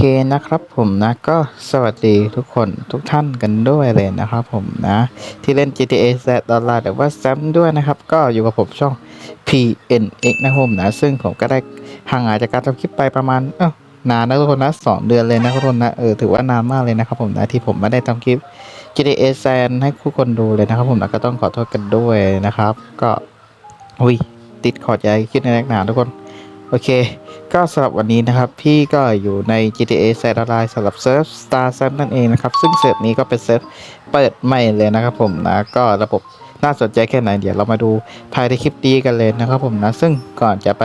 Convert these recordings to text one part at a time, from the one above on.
เคนะครับผมนะก็สวัสดีทุกคนทุกท่านกันด้วยเลยนะครับผมนะที่เล่น GTA Z ออนไลน์หรือว่าแซมด้วยนะครับ ก็อยู่กับผมช่อง PNX นะผมนะ ซึ่งผมก็ได้ห่างหายจากการทำคลิปไปประมาณเอ้านานนะทุกคนนะสองเดือนเลยนะทุกคนนะเออถือว่านานมากเลยนะครับผมนะที่ผมไม่ได้ทำคลิป GTA Z ให้ทุกคนดูเลยนะครับผมนะก็ต้องขอโทษกันด้วยนะครับ ก็อุ้ยติดขอใจคิดในแรกหนาทุกคน โอเค ก็สำหรับวันนี้นะครับ พี่ก็อยู่ใน GTA s a t e l l i t e สำหรับเซิร์ฟ Star s a m นั่นเองนะครับ ซึ่งเซิร์ฟนี้ก็เป็นเซิร์ฟเปิดใหม่เลยนะครับผมนะ ก็ระบบน่าสนใจแค่ไหนเดี๋ยวเรามาดูภายในคลิปนี้กันเลยนะครับผมนะ ซึ่งก่อนจะไป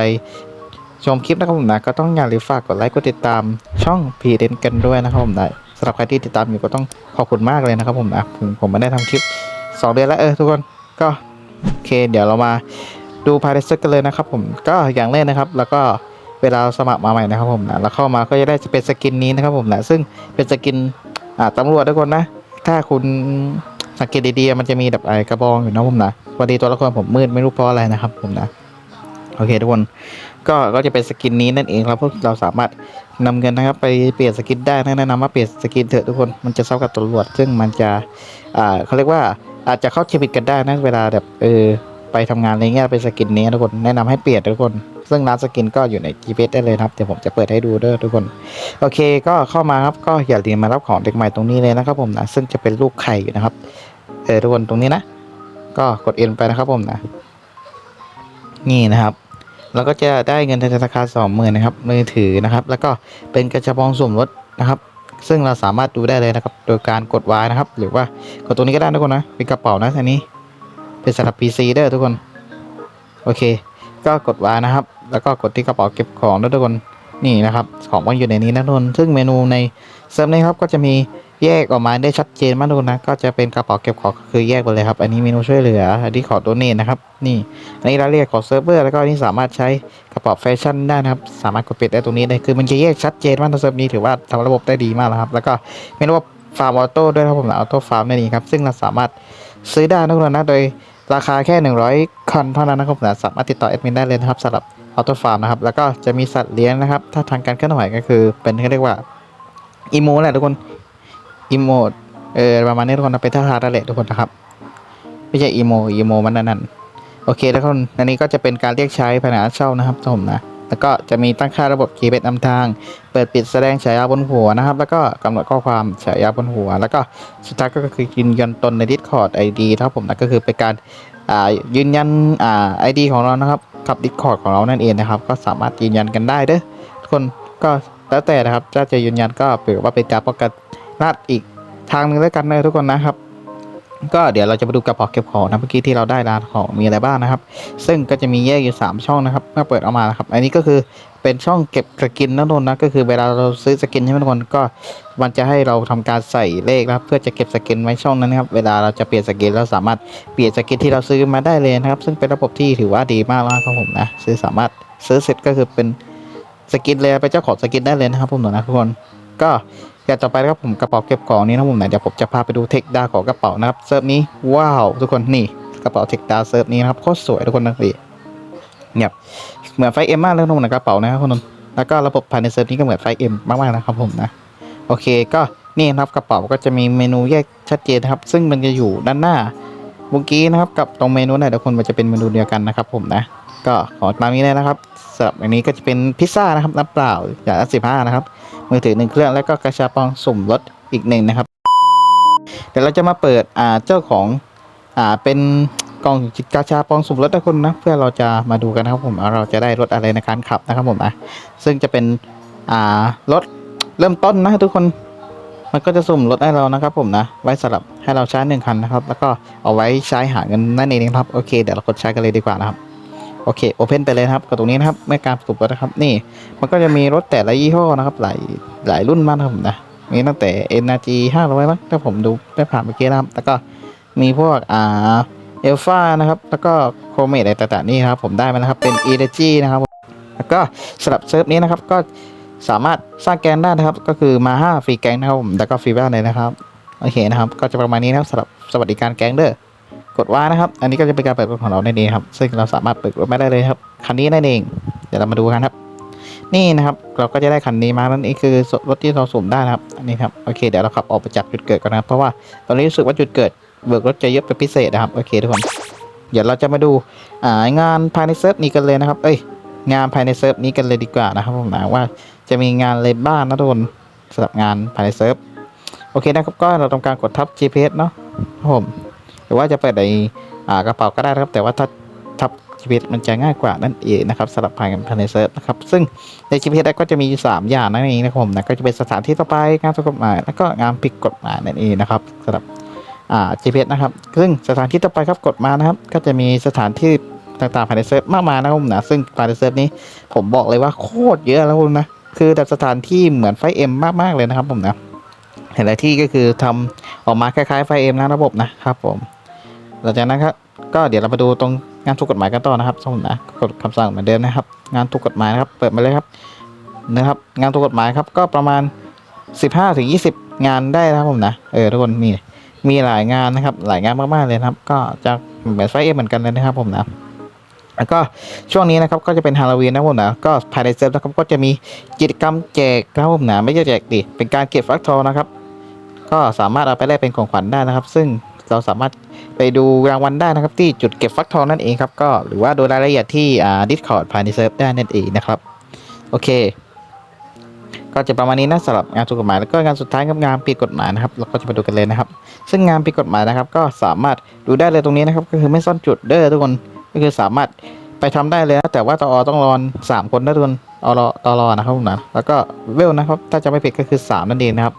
ชมคลิปนะครับผมนะก็ต้องอย่าลืมฝากกดไลค์กดติดตามช่องพีเดนกันด้วยนะครับผมนะสำหรับใครที่ติดตามอยู่ก็ต้องขอบคุณมากเลยนะครับผมนะผมผมไม่ได้ทำคลิป 2 เดือนแล้วเออทุกคนก็โอเค เดี๋ยวเรามา ดูภายในเซิร์กันเลยนะครับผมก็อย่างแรกนะครับ แล้วก็เวลาสมัครมาใหม่นะครับผมนะแล้วเข้ามาก็จะได้จะเป็นสกินนี้นะครับผมนะซึ่งเป็นสกินอ่าตำรวจทุกคนนะ ถ้าคุณสังเกตดีๆมันจะมีแบบไอ้กระบองอยู่นะผมนะวันดีตัวละครผมมืดไม่รู้เพราะอะไรนะครับผมนะโอเคทุกคนก็ก็จะเป็นสกินนี้นั่นเองครับพวกเราสามารถนำเงินนะครับไปเปลี่ยนสกินได้แนะนำว่าเปลี่ยนสกินเถอะทุกคนมันจะเท่ากับตำรวจ ซึ่งมันจะอ่าเขาเรียกว่าอาจจะเข้าชีวิตกันได้นะเวลาแบบเออ ไปทำงานอะไรเงี้ยเป็นสกินนี้ทุกคนแนะนำให้เปลี่ยนทุกคน ซึ่งร้านสกินก็อยู่ใน GPS ได้เลยครับเดี๋ยวผมจะเปิดให้ดูเด้อทุกคน โอเคก็เข้ามาครับก็อย่าลืมมารับของเด็กใหม่ตรงนี้เลยนะครับผมนะซึ่งจะเป็นลูกไข่อยู่นะครับเออทุกคนตรงนี้นะ ก็กดเอ็นไปนะครับผมนะ นี่นะครับแล้วก็จะได้เงินธนาคารสองหมื่นนะครับมือถือนะครับ แล้วก็เป็นกระชับองสุ่มรถนะครับ ซึ่งเราสามารถดูได้เลยนะครับ โดยการกดวายนะครับ หรือว่ากดตรงนี้ก็ได้ทุกคนนะเป็นกระเป๋านะอันนี้ เป็นสำหรับ PC เด้อทุกคน โอเค ก็กดวานะครับ แล้วก็กดที่กระเป๋าเก็บของด้วยทุกคนนี่นะครับ ของมันอยู่ในนี้นะทุกคนซึ่งเมนูในเซิร์ฟนี้ครับก็จะมีแยกออกมาได้ชัดเจนมากทุกคนนะ ก็จะเป็นกระเป๋าเก็บของคือแยกไปเลยครับ อันนี้เมนูช่วยเหลือ อันนี้ขอตัวเนทนะครับ นี่ อันนี้รายละเอียดของเซิร์ฟเวอร์ แล้วก็อันนี้สามารถใช้กระเป๋าแฟชั่นได้นะครับ สามารถกดปิดได้ตรงนี้ได้ คือมันจะแยกชัดเจนมากในเซิร์ฟนี้ถือว่าทำระบบได้ดีมากแล้วครับ แล้วก็เมนูฟาร์มออโต้ด้วยครับผมออโต้ฟาร์มนั่นเองครับ ซึ่งเราสามารถซื้อได้นะทุกคนนะ โดย ราคาแค่ 100คอนเท่านั้นนะครับนะสามารถติดต่อแอดมินได้เลยนะครับสำหรับออโต้ฟาร์มนะครับ แล้วก็จะมีสัตว์เลี้ยงนะครับ ถ้าทางการเคลื่อนไหวก็คือเป็นเขาเรียกว่าอิโมแหละทุกคนอิโมเออประมาณนี้ทุกคนนะเป็นท่าทางนั่นแหละทุกคนนะครับ ไม่ใช่อิโมอิโมมันนั่นนั่นโอเคทุกคนอันนี้ก็จะเป็นการเรียกใช้ภายในเช่านะครับท่านผมนะ แล้วก็จะมีตั้งค่าระบบ GPS นำทาง เปิดปิดแสดงฉายาบนหัวนะครับ แล้วก็กำหนดข้อความฉายาบนหัว แล้วก็สุดท้ายก็คือยืนยันตนใน Discord ID นะครับผมนะก็คือเป็นการอ่ายืนยันอ่า ID ของเรานะครับกับ Discord ของเรานั่นเองนะครับ ก็สามารถยืนยันกันได้เด้อทุกคนก็แล้วแต่นะครับถ้าจะยืนยันก็เปรียบว่าเป็นการป้องกันนาดอีกทางหนึ่งแล้วกันนะทุกคนนะครับ ก็เดี๋ยวเราจะมาดูกระเป๋าเก็บของนะเมื่อกี้ที่เราได้ร้านของมีอะไรบ้างนะครับ ซึ่งก็จะมีแยกอยู่ 3 ช่องนะครับเมื่อเปิดออกมานะครับ อันนี้ก็คือเป็นช่องเก็บสกินนะนนนะก็คือเวลาเราซื้อสกินใช่ไหมทุกคนก็มันจะให้เราทำการใส่เลขนะครับ เพื่อจะเก็บสกินไว้ช่องนั้นนะครับ เวลาเราจะเปลี่ยนสกินเราสามารถเปลี่ยนสกินที่เราซื้อมาได้เลยนะครับ ซึ่งเป็นระบบที่ถือว่าดีมากแล้วครับผมนะซื้อสามารถซื้อเสร็จก็คือเป็นสกินเลยเป็นเจ้าของสกินได้เลยนะครับผมหนูนะทุกคนก็ อย่างต่อไปนะครับผมกระเป๋าเก็บของนี้นะผมนะเดี๋ยวผมจะพาไปดูเทคดาของกระเป๋านะครับเซิร์ฟนี้ว้าวทุกคนนี่กระเป๋าเทคดาเซิร์ฟนี้นะครับโคตรสวยทุกคนนะพี่เนี่ยเหมือนไฟเอ็มมากเลยนะผมนะกระเป๋านะครับคนนแล้วก็ระบบภายในเซิร์ฟนี้ก็เหมือนไฟเอ็มมากๆนะครับผมนะโอเคก็นี่นะครับกระเป๋าก็จะมีเมนูแยกชัดเจนนะครับ ซึ่งมันจะอยู่ด้านหน้าเมื่อกี้นะครับกับตรงเมนูไหนทุกคนมันจะเป็นเมนูเดียวกันนะครับผมนะก็ขอตามนี้เลยนะครับสำหรับอันนี้ก็จะเป็นพิซซ่านะครับน้ำเปล่าอย่างละสิบห้านะครับ มือถือหนึ่งเครื่อง แล้วก็กระชาปองสุ่มรถอีกหนึ่งนะครับเดี๋ยวเราจะมาเปิดอ่าเจ้าของอ่าเป็นกล่องกระชาปองสุ่มรถนะคุณนะ เพื่อเราจะมาดูกันนะครับผมเราจะได้รถอะไรในการขับนะครับผมนะซึ่งจะเป็นอ่ารถเริ่มต้นนะทุกคนมันก็จะสุ่มรถให้เรานะครับผมนะ ไว้สำหรับให้เราใช้หนึ่งคันนะครับ แล้วก็เอาไว้ใช้หาเงินนั่นเองครับ โอเค เดี๋ยวเรากดใช้กันเลยดีกว่านะครับ โอเคโอเพนไปเลยครับกับตรงนี้นะครับเมื่อการสุ่มรถนะครับ นี่มันก็จะมีรถแต่ละยี่ห้อนะครับ หลายหลายรุ่นมากนะครับผมนะมีตั้งแต่ NRG 500มั้งถ้าผมดูได้ผ่านเมื่อกี้นะครับ แล้วก็มีพวกอ่าเอลฟานะครับ แล้วก็โคเมดอะไรต่างๆนี่ครับ ผมได้มานะครับ เป็น e n e r g y นะครับ แล้วก็สำหรับเซิร์ฟนี้นะครับ ก็สามารถสร้างแกนได้นะครับ ก็คือมา5ฟรีแกงนะครับผมแล้วก็ฟรีบ้านเลยนะครับ โอเคนะครับ ก็จะประมาณนี้นะครับสำหรับสวัสดิการแกงเด้อ กดว่านะครับ อันนี้ก็จะเป็นการเปิดรถของเราในนี้ครับ ซึ่งเราสามารถเปิดรถไม่ได้เลยครับ คันนี้นั่นเอง เดี๋ยวเรามาดูกันครับ นี่นะครับ เราก็จะได้คันนี้มา นั่นเองคือรถที่เราสุ่มได้นะครับ อันนี้ครับ โอเค เดี๋ยวเราขับออกไปจากจุดเกิดก่อนนะครับ เพราะว่าตอนนี้รู้สึกว่าจุดเกิดเบิกรถจะเยอะเป็นพิเศษนะครับ โอเคทุกคน เดี๋ยวเราจะมาดูงานภายในเซิร์ฟนี้กันเลยนะครับ เอ้ย งานภายในเซิร์ฟนี้กันเลยดีกว่านะครับผมนะว่า จะมีงานอะไรบ้างนะทุกคนสำหรับงานภายในเซิร์ฟ โอเคนะครับ ก็เราทำการกดทับ GPS เนาะผม รือว่าจะเปิดในกระเป๋าก็ได้ครับ แต่ว่าถ้าทับ GPS มันจะง่ายกว่านั่นเองนะครับสำหรับภายภายในเซิร์ฟนะครับ ซึ่งใน GPS ก็จะมีอยู่สามอย่างนั่นเองนะครับผมนะก็จะเป็นสถานที่ต่อไปงานถูกกฎหมายแล้วก็งานผิดกฎหมายนั่นเองนะครับสำหรับอ่า GPS นะครับ ซึ่งสถานที่ต่อไปครับกฎมานะครับ ก็จะมีสถานที่ต่างๆภายในเซิร์ฟมากมายนะครับผมนะซึ่งภายในเซิร์ฟนี้ผมบอกเลยว่าโคตรเยอะแล้วคุณนะคือแต่สถานที่เหมือนไฟเอ็มมากๆเลยนะครับผมนะหลายที่ก็คือทำออกมาคล้ายๆไฟเอ็มนะระบบนะครับผม หลังจากนั้นครับก็เดี๋ยวเรามาดูตรงงานถูกกฎหมายกันต่อนะครับสมนะกดคำสั่งเหมือนเดิมนะครับ งานถูกกฎหมายนะครับ เปิดมาเลยครับนะครับ งานถูกกฎหมายครับก็ประมาณ 15ถึง20 งานได้นะครับผมนะเออทุกคนมีมีหลายงานนะครับ หลายงานมากๆเลยนะครับ ก็จะเหมือนไฟเอเหมือนกันเลยนะครับผมนะแล้วก็ช่วงนี้นะครับก็จะเป็นฮาโลวีนนะครับผมนะก็ภายในเซิร์ฟนะครับก็จะมีกิจกรรมแจกนะครับผมนะไม่ใช่แจกดิเป็นการเก็บฟักทองนะครับ ก็สามารถเอาไปแลกเป็นของขวัญได้นะครับ ซึ่งเราสามารถ ไปดูรางวัลได้นะครับ ที่จุดเก็บฟักทองนั่นเองครับก็หรือว่าดูรายละเอียดที่อ่าดิสคอร์ดภายในเซิร์ฟได้นั่นเองนะครับ โอเค ก็จะประมาณนี้นะสำหรับงานถูกกฎหมายแล้วก็งานสุดท้ายกับงานผิดกฎหมายนะครับเราก็จะมาดูกันเลยนะครับ ซึ่งงานผิดกฎหมายนะครับ ก็สามารถดูได้เลยตรงนี้นะครับ ก็คือไม่ซ่อนจุดเด้อทุกคนก็คือสามารถไปทำได้เลยนะแต่ว่าตอต้องรอนสามคนนะทุกคนอรอตอรอนะครับผมนะแล้วก็เวลนะครับ ถ้าจะไม่ผิดก็คือสามนั่นเองนะครับ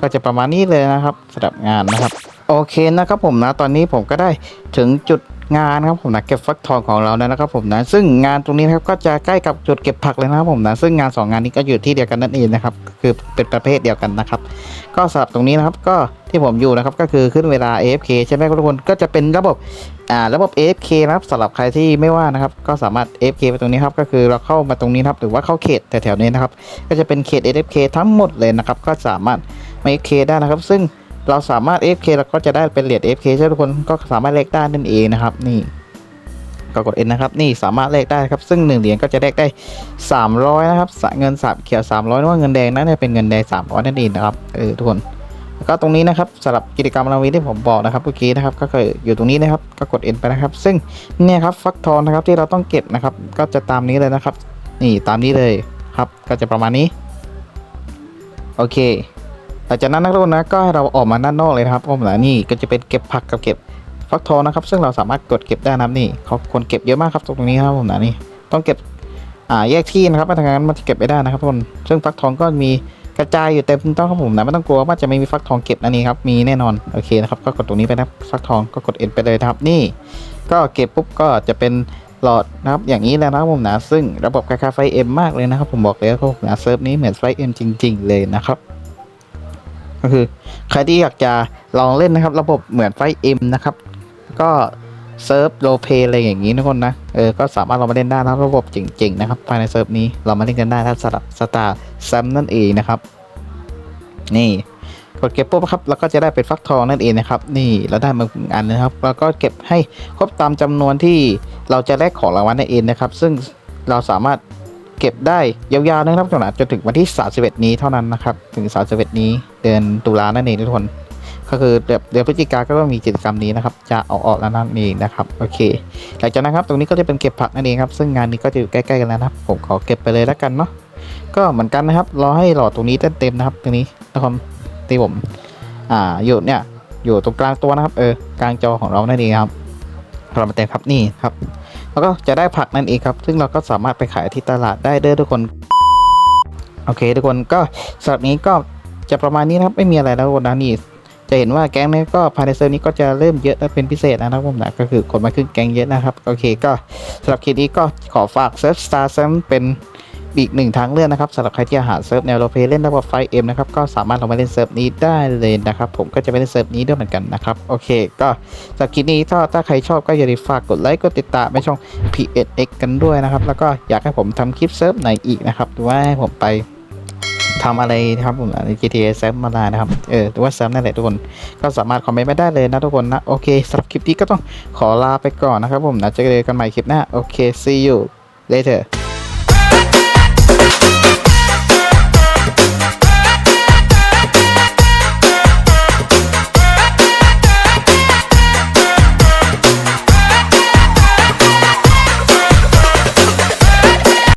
ก็จะประมาณนี้เลยนะครับสำหรับงานนะครับ โอเคนะครับผมนะตอนนี้ผมก็ได้ถึงจุดงานครับผมนะเก็บฟักทองของเราแล้วนะครับผมนะซึ่งงานตรงนี้นะครับก็จะใกล้กับจุดเก็บผักเลยนะครับผมนะซึ่งงานสองงานนี้ก็อยู่ที่เดียวกันนั่นเองนะครับคือเป็นประเภทเดียวกันนะครับก็สำหรับตรงนี้นะครับก็ที่ผมอยู่นะครับก็คือขึ้นเวลา AFK ใช่ไหมครับทุกคนก็จะเป็นระบบอ่าระบบ AFK นะครับสำหรับใครที่ไม่ว่านะครับก็สามารถ AFK ไปตรงนี้ครับก็คือเราเข้ามาตรงนี้ครับหรือว่าเข้าเขตแถวๆนี้นะครับก็จะเป็นเขต AFK ทั้งหมดเลยนะครับก็สามารถมา AFK ได้นะครับ ซึ่ง เราสามารถ AFK แล้วก็จะได้เป็นเหรียญ FK ใช่ไหมทุกคนก็สามารถเลขได้นั่นเองนะครับ นี่ก็กด N นะครับ นี่สามารถเลขได้ครับ ซึ่ง 1 เหรียญก็จะเลขได้ 300 นะครับ เงินสามเขียว 300นึกว่าเงินแดงนั่นเนี่ยเป็นเงินแดง 300 นั่นเองนะครับเออทุกคนแล้วก็ตรงนี้นะครับสำหรับกิจกรรมราวีที่ผมบอกนะครับเมื่อกี้นะครับก็คืออยู่ตรงนี้นะครับก็กด N ไปนะครับ ซึ่งเนี่ยครับฟักทองนะครับที่เราต้องเก็บนะครับ ก็จะตามนี้เลยนะครับ นี่ตามนี้เลยครับ ก็จะประมาณนี้ โอเค หลังจากนั้นนะทุกคนนะก็ให้เราออกมาด้านนอกเลยนะครับผมนะนี่ก็จะเป็นเก็บผักกับเก็บฟักทองนะครับ ซึ่งเราสามารถกดเก็บได้นะครับนี่เขาคนเก็บเยอะมากครับตรงนี้ครับผมนะนี่ต้องเก็บอ่าแยกที่นะครับไม่ทางนั้นมันจะเก็บไม่ได้นะครับทุกคนซึ่งฟักทองก็มีกระจายอยู่เต็มต้องครับผมนะไม่ต้องกลัวว่าจะไม่มีฟักทองเก็บนะนี่ครับมีแน่นอนโอเคนะครับก็กดตรงนี้ไปนะฟักทองก็กด N ไปเลยนะครับนี่ ก็เก็บปุ๊บก็จะเป็นหลอดนะครับอย่างนี้แล้วนะครับผมนะซึ่งระบบคล้าไฟเอ็มมากเลยนะครับผมบอกเลยว่าผมนะเซิร์ฟนี้เหมือนไฟเอ็มจริง ๆ เลยนะครับ ก็คือใครที่อยากจะลองเล่นนะครับ ระบบเหมือนไฟเอ็มนะครับ ก็เซิร์ฟโรเพอะไรอย่างนี้ทุกคนนะเออก็สามารถเรามาเล่นได้นะระบบเจริงๆนะครับภายในเซิร์ฟนี้เรามาเล่นกันได้นะครับสำหรับสตาร์แซมนั่นเองนะครับ นี่กดเก็บปุ๊บครับแล้วก็จะได้เป็นฟักทองนั่นเองนะครับ นี่เราได้มาหนึ่งอันนะครับแล้วก็เก็บให้ครบตามจำนวนที่เราจะแลกของรางวัลนั่นเองนะครับ ซึ่งเราสามารถ เก็บได้ยาวๆนะครับจนจนถึงวันที่ 31 นี้เท่านั้นนะครับถึง 31 นี้เดือนตุลานั่นเองทุกคนก็คือเดือนเดือนพฤศจิกาก็ต้องมีกิจกรรมนี้นะครับ จะออกออกแล้วนั่นเองนะครับโอเคหลังจากนั้นครับตรงนี้ก็จะเป็นเก็บผักนั่นเองครับ ซึ่งงานนี้ก็จะอยู่ใกล้ๆกันแล้วนะครับ ผมขอเก็บไปเลยแล้วกันเนาะก็เหมือนกันนะครับรอให้หลอดตรงนี้เต็มๆนะครับตรงนี้นะครับที่ผมอ่าอยู่เนี่ยอยู่ตรงกลางตัวนะครับเออกลางจอของเรานั่นเองครับเรามาเต็มครับนี่ครับ แล้วก็จะได้ผักนั่นเองครับ ซึ่งเราก็สามารถไปขายที่ตลาดได้เด้อทุกคน โอเค ทุกคนก็สำหรับนี้ก็จะประมาณนี้นะครับ ไม่มีอะไรแล้วทุกคนนะนี่จะเห็นว่าแก๊งนี้ก็ภายในเซิร์ฟนี้ก็จะเริ่มเยอะและเป็นพิเศษนะครับผมนะก็คือคนมาขึ้นแก๊งเยอะนะครับ โอเคก็สำหรับคลิปนี้ก็ขอฝากเซิร์ฟสตาร์ซัมเป็น อีกหนึ่งทางเลือกนะครับสำหรับใครที่หาเซิร์ฟแนวโรเพลเล่นระบบไฟเอ็มนะครับก็สามารถลงมาเล่นเซิร์ฟนี้ได้เลยนะครับ ผมก็จะไปเล่นเซิร์ฟนี้ด้วยเหมือนกันนะครับโอเค ก็สำหรับคลิปนี้ถ้าถ้าใครชอบก็อย่าลืมฝากกดไลค์กดติดตามไปช่อง P1X กันด้วยนะครับ แล้วก็อยากให้ผมทำคลิปเซิร์ฟไหนอีกนะครับหรือว่าให้ผมไปทำอะไรนะครับผมใน GTA แซมมาลานะครับ เออหรือว่าแซมนั่นแหละทุกคน ก็สามารถคอมเมนต์มาได้เลยนะทุกคนนะ โอเคสำหรับคลิปนี้ก็ต้องขอลาไปก่อนนะครับผมนะเจอกันใหม่คลิปหน้า โอเค see you later